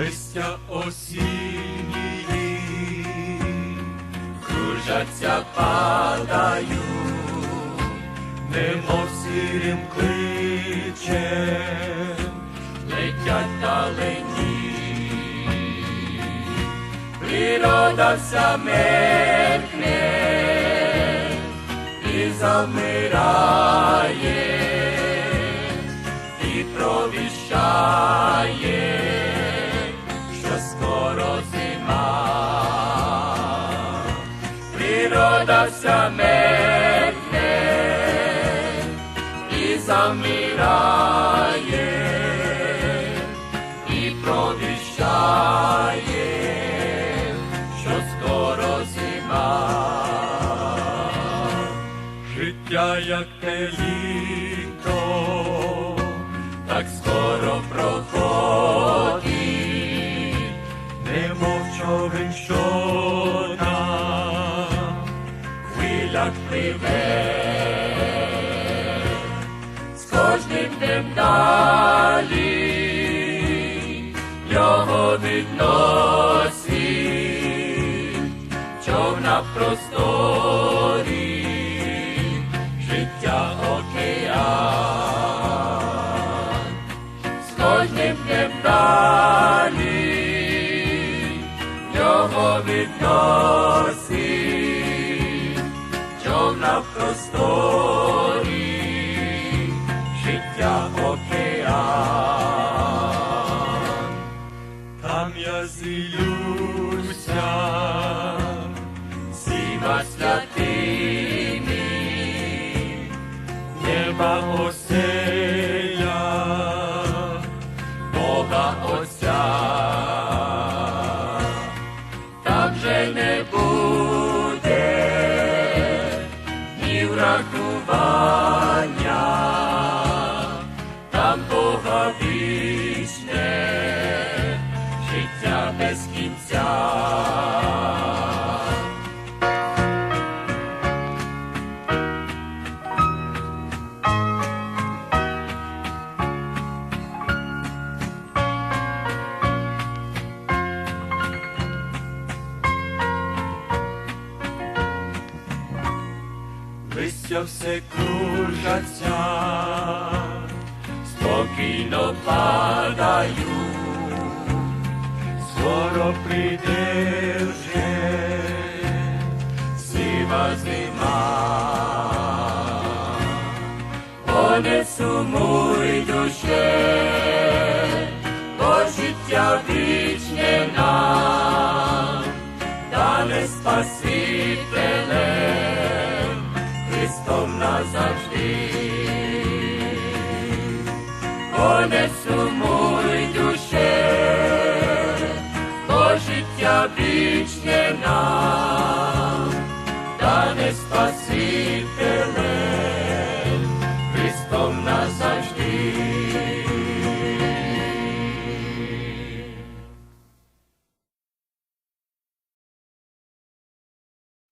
листя осіннії, кружаться, падають, немов сірим кличем, летять далені. Природа вся меркне і замирає, Вся і замирає, і провіщає, що скоро зима. Життя, як те літо, так скоро проходить, немов човен, що пливе, з кожним днем далі його відносить. Човна просторі, життя океан, з кожним днем далі його відносить, в просторі, життя океан. Там я зілюся, всіма святими, неба оселя, вічне, життя без кінця. Все кружаться, падають, скоро прийде вже сива зима. О, не сумуй душе, бо життя вічне нам, дане Спасителем, Христом назавжди. О, не сумуй душе, бо життя вічне нам, дане Спасителем,